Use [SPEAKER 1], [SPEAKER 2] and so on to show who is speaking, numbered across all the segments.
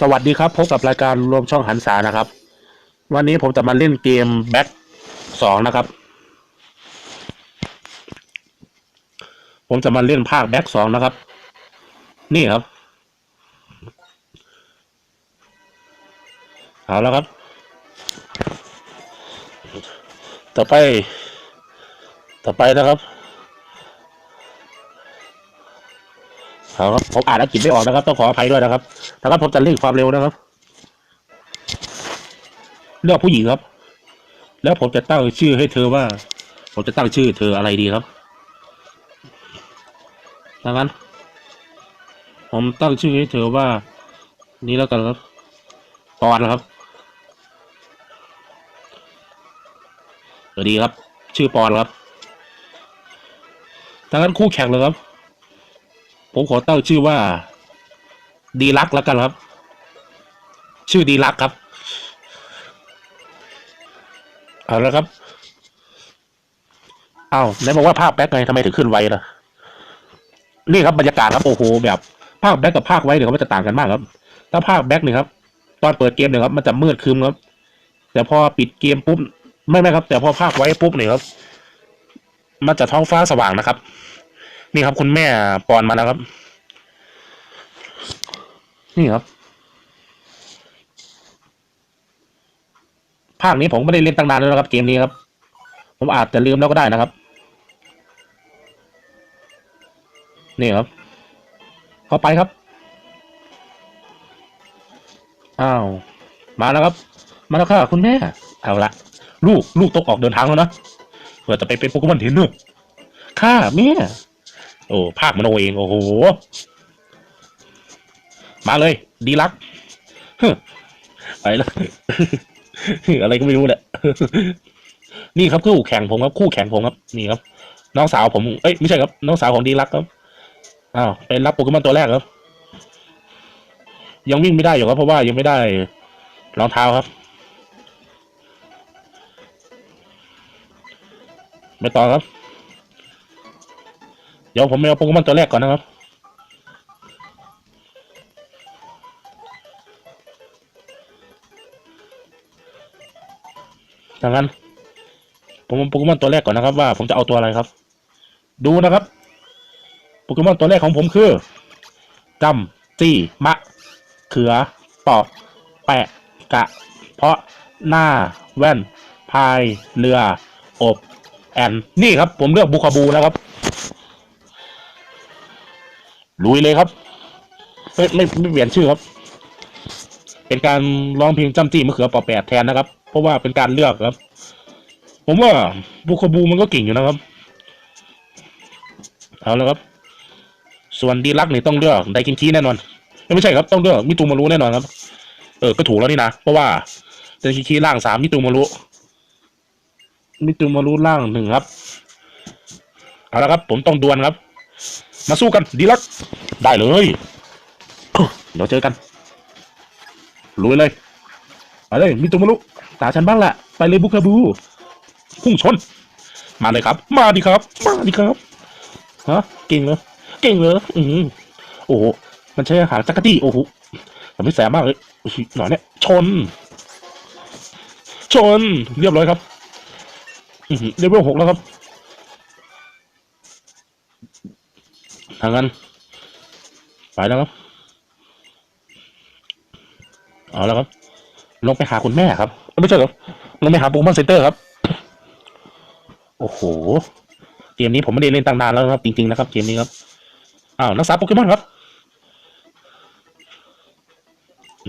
[SPEAKER 1] สวัสดีครับพบกับรายการรวมช่องหันษานะครับ วันนี้ผมจะมาเล่นเกมแบ็คสองนะครับ ผมจะมาเล่นภาคแบ็คสองนะครับ นี่ครับเอาแล้วครับ ต่อไป ต่อไปนะครับ ครับผมอ่านอังกฤษไม่ออกนะครับ ต้องขออภัยด้วยนะครับแล้วก็ผมจะเร่งความเร็วนะครับ เลือกผู้หญิงครับ แล้วผมจะตั้งชื่อให้เธอว่า ผมจะตั้งชื่อเธออะไรดีครับดังนั้น ผมตั้งชื่อให้เธอว่า นี่แล้วกันครับปอนครับสวัสดีครับ ชื่อปอนครับดังนั้นคู่แข่งเลยครับ ผมขอตั้งชื่อว่า ดีลักแล้วกันครับ ชื่อดีลักครับเอาแล้วครับเอ้าไหนบอกว่าภาพแบ็คไงทำไมถึงขึ้นไวล่ะนี่ครับบรรยากาศครับโอ้โหแบบภาพแบ็คกับภาคไว้เนี่ยครับมันจะต่างกันมากครับ ถ้าภาคแบ็คเนี่ยครับ ตอนเปิดเกมเนี่ยครับมันจะมืดครึมครับ แต่พอปิดเกมปุ๊บไม่ไม่ครับ แต่พอภาคไว้ปุ๊บเนี่ยครับ มันจะท้องฟ้าสว่างนะครับ นี่ครับ คุณแม่ปอนมาแล้วครับ นี่ครับ ภาคนี้ผมไม่ได้เล่นตั้งนานแล้วครับ เกมนี้ครับ ผมอาจจะลืมแล้วก็ได้นะครับ นี่ครับ เข้าไปครับ อ้าว มาแล้วครับ มาแล้วค่ะคุณแม่ เอาละลูก ลูกต้องออกเดินทางแล้วนะเพื่อจะไปเป็นโปเกมอนเทรนเนอร์ค่ะแม่ โอ้ภาคมโนเองโอ้โห มาเลย ดีลักไปแล้วอะไรก็ไม่รู้แหละนี่ครับคู่แข่งผมครับคู่แข่งผมครับ นี่ครับ น้องสาวผมเอ้ยไม่ใช่ครับ น้องสาวของดีลักครับอ้าวเป็นรับโปเกมอนตัวแรกครับ ยังวิ่งไม่ได้อยู่ครับเพราะว่ายังไม่ได้รองเท้าครับ ไม่ต่อครับ เดี๋ยวผมไปเอาโปเกมอนตัวแรกก่อนนะครับ ดังนั้น ผมเอาโปเกมอนตัวแรกก่อนนะครับ ว่าผมจะเอาตัวอะไรครับ ดูนะครับ โปเกมอนตัวแรกของผมคือจำจี้มะ เขือปอแปะ กะ เพาะหน้า แว่น พาย เรือ อบ แอน นี่ครับ ผมเลือกบูคาบูแล้วครับ ลุยเลยครับไม่ไม่ไม่เปลี่ยนชื่อครับ เป็นการร้องเพลงจำจี้มะเขือปอแปะแทนนะครับ เพราะว่าเป็นการเลือกครับ ผมว่าบูคบูมันก็เก่งอยู่นะครับ เอาแล้วครับ ส่วนดีลักนี่ต้องเลือกไดกินชีแน่นอน ไม่ใช่ครับต้องเลือกมิตูมารุแน่นอนครับ เออก็ถูกแล้วนี่นะเพราะว่าไดกินชีล่างสามมิตูมารุมิตูมารุล่างหนึ่งครับ เอาละครับ ผมต้องดวลครับ มาสู้กันดีลักได้เลย เดี๋ยวเจอกันลุยเลยไปเลยมิตูมารุตาฉันบ้างแหละไปเลยบุคาบู พุ่งชน มาเลยครับ มาดิครับ มาดิครับฮะเก่งเลยเก่งเลยอืมโอ้โหมันใช้หางจักรจี้โอ้โหมันไม่แสบมากเลยหน่อยเนี่ยชน ชน เรียบร้อยครับอือหือเลเวลหกแล้วครับ ทางนั้นไปแล้วครับเอาแล้วครับ ลงไปหาคุณแม่ครับ ไม่ใช่ครับลงไปหาโปเกมอนเซนเตอร์ครับ โอ้โห เกมนี้ผมไม่ได้เล่นตั้งนานแล้วครับ จริงๆนะครับ เกมนี้ครับอ้าวนักษาโปเกมอนครับ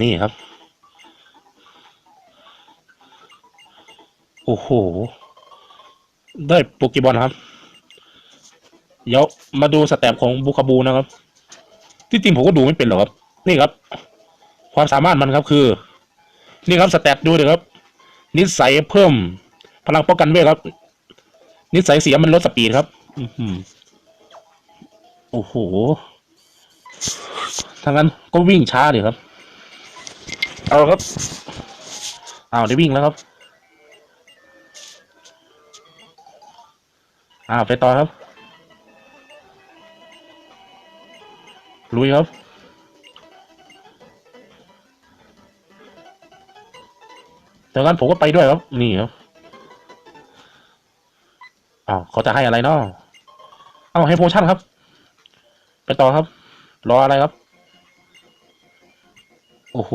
[SPEAKER 1] นี่ครับ โอ้โห ได้โปเกมอนครับ เดี๋ยวมาดูสแตปของบูคาบูนะครับ ที่จริงผมก็ดูไม่เป็นหรอกครับ นี่ครับ ความสามารถมันครับคือ นี่ครับสแตปดูเลยครับ นิสัยเพิ่ม พลังป้องกันเวทครับ นิสัยเสียมันลดสปีดครับ อืโอ้โหทางนั้นก็วิ่งช้าเดี๋ยวครับ เอาครับ เอาได้วิ่งแล้วครับอ้าวไปต่อครับ ลุยครับดังนั้นผมก็ไปด้วยครับ นี่ครับ อ้าวเขาจะให้อะไรเนาะเอาให้โพชั่นครับ ไปต่อครับ รออะไรครับ โอ้โห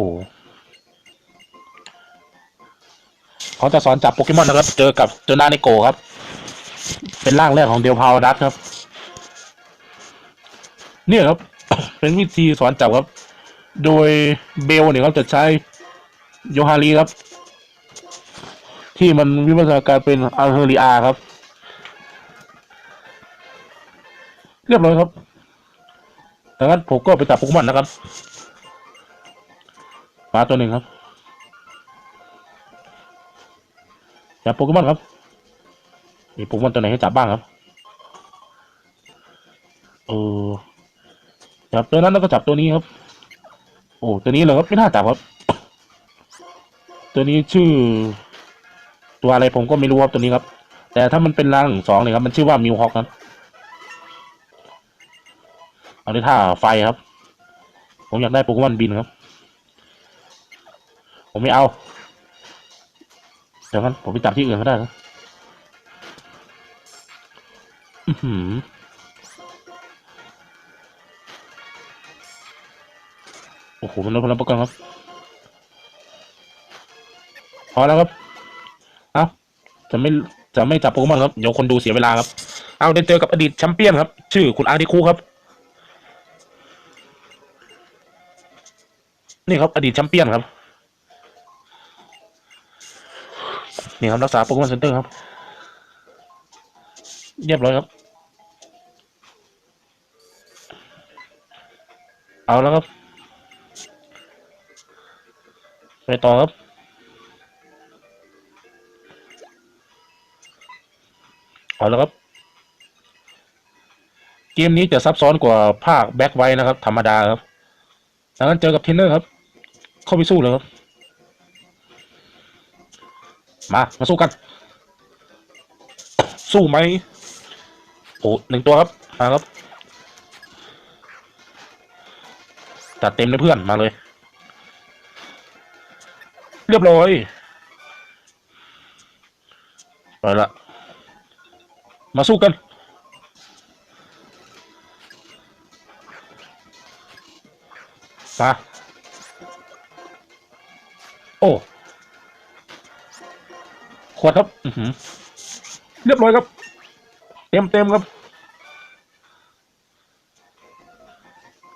[SPEAKER 1] เขาจะสอนจับโปเกมอนนะครับ เจอกับเจอหน้าในโกครับ เป็นร่างแรกของเดลพาวดัสครับ เนี่ยครับ เป็นวิธีสอนจับครับ โดยเบลเนี่ยเขาจะใช้โยฮารีครับ ที่มันวิวัฒนาการเป็นอัลเฮริอาครับ เรียบร้อยครับดังนั้นผมก็ไปจับโปเกมอนนะครับมาตัวหนึ่งครับจับโปเกมอนครับมีโปเกมอนตัวไหนให้จับบ้างครับเออ จับตัวนั้นแล้วก็จับตัวนี้ครับ โอ้ตัวนี้เลยครับไม่น่าจับครับ ตัวนี้ชื่อ ตัวอะไรผมก็ไม่รู้ครับตัวนี้ครับ แต่ถ้ามันเป็นรางสองเนี่ยครับมันชื่อว่ามิวฮอกครับเอาในท่าไฟครับ ผมอยากได้โปเกมอนบินครับ ผมไม่เอา เดี๋ยวกันผมไปจับที่อื่นก็ได้ครับ โอ้โหมันลดพลังประกันครับ พอแล้วครับ เอาจะไม่จะไม่จับโปเกมอนครับ เดี๋ยวคนดูเสียเวลาครับ เอาได้เจอกับอดีตแชมเปี้ยนครับ ชื่อคุณอาร์ติคูครับ นี่ครับ อดีตแชมเปี้ยนครับ นี่ครับรักษาโปเกมอนเซ็นเตอร์ครับ เรียบร้อยครับ เอาแล้วครับ ไปต่อครับ เอาแล้วครับ เกมนี้จะซับซ้อนกว่าภาคแบ็คไว้นะครับ ธรรมดาครับดังนั้นเจอกับเทนเนอร์ครับ เข้าไปสู้เลยครับ มา มาสู้กัน สู้ไหมโอ้หนึ่งตัวครับ มาครับ จัดเต็มเลยเพื่อนมาเลย เรียบร้อยไปละ มาสู้กันมาโอ้ ขวดครับอือเรียบร้อยครับ เต็มเต็มครับ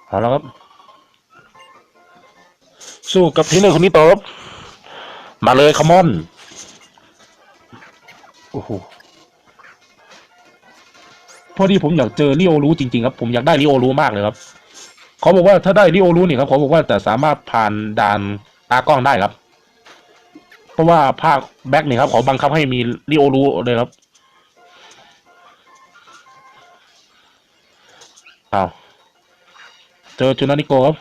[SPEAKER 1] เอาล้วครับ สู้กับทรนเนอร์คนนี้ต่อครับ มาเลยคอมอนโอ้โหพอดีผมอยากเจอลิโอรู้จริงๆครับ ผมอยากได้ลิโอรู้มากเลยครับเขาบอกว่าถ้าได้ลิโอรู้เนี่ยครับเขาบอกว่าจะสามารถผ่านด่านตากล้องได้ครับ เพราะว่าภาคแบ็กเนี่ยครับเขาบังคับให้มีลิโอรู้เลยครับอ้าวเจอจูนานิโกครับ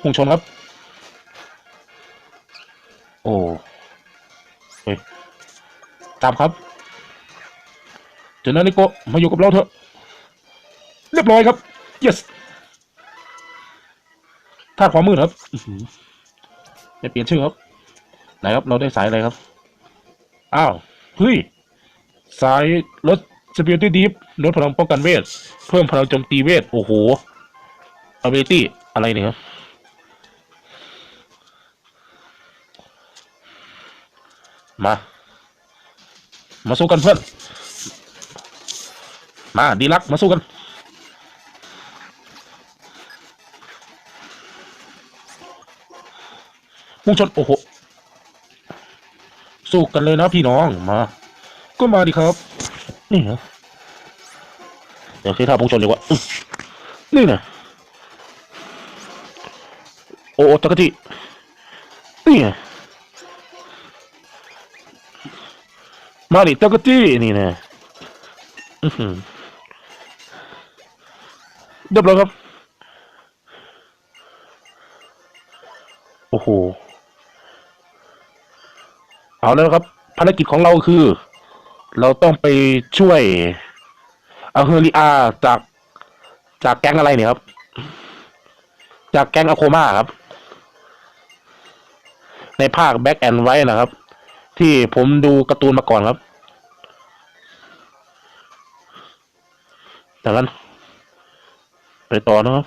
[SPEAKER 1] พุ่งชนครับ อ้เฮ้ยจับครับเจูนานิโกมาอยู่กับเราเถอะ เรียบร้อยครับ yes ธาตุความมืดครับอื้อหือไม่เปลี่ยนชื่อครับ ไหนครับ เราได้สายอะไรครับ อ้าว เฮ้ย สายลดสปิริตดีฟลดพลังป้องกันเวท เพิ่มพลังโจมตีเวท โอ้โห ability อะไรเนี่ยครับ มา มาสู้กันเพื่อน มาดีลัก มาสู้กัน พุ่งชน โอ้โห สู้กันเลยนะพี่น้อง มา ก็มาดิครับ นี่เหรอเดี๋ยวใช้ท่าพุ่งชนดีกว่า นี่นะโอ้โอจักรจีนี่ไง มาดิจักรจีนี่นะเรียบร้อยครับ โอ้โห เอาแล้วครับ ภารกิจของเราคือ เราต้องไปช่วยอาเฮริอาจาก จากแก๊งอะไรเนี่ยครับ จากแก๊งอะโคมาครับ ในภาคแบ็กแอนด์ไว้นะครับ ที่ผมดูการ์ตูนมาก่อนครับจากนั้นไปต่อนะครับ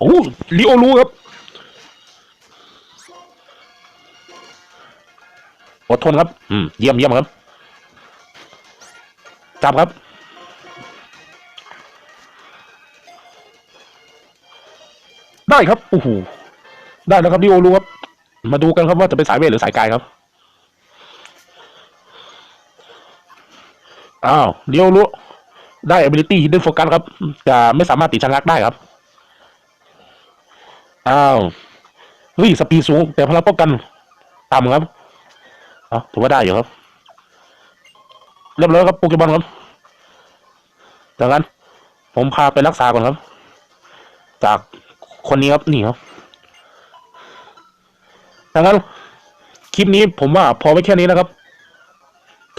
[SPEAKER 1] โอ้ลิโอรู้ครับอดทนครับ อืม เยี่ยมเยี่ยมครับ จับครับ ได้ครับ โอ้โห ได้แล้วครับลิโอรู้ครับ มาดูกันครับว่าจะเป็นสายเวทหรือสายกายครับ อ้าวลิโอรู้ได้ ability hidden focus ครับ จะไม่สามารถติดชะงักได้ครับ อ้าวเฮ้ยสปีดสูง แต่พลังป้องกันต่ำครับเอาถือว่าได้อยู่ครับ เรียบร้อยครับโปเกมอนครับจากนั้น ผมพาไปรักษาก่อนครับ จากคนนี้ครับนี่ครับ ดังนั้นคลิปนี้ผมว่าพอไว้แค่นี้นะครับ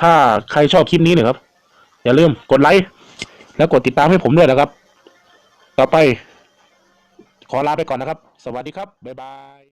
[SPEAKER 1] ถ้าใครชอบคลิปนี้เนี่ยครับ อย่าลืมกดไลค์แล้วกดติดตามให้ผมด้วยนะครับ ต่อไป ขอลาไปก่อนนะครับ สวัสดีครับ บ๊ายบาย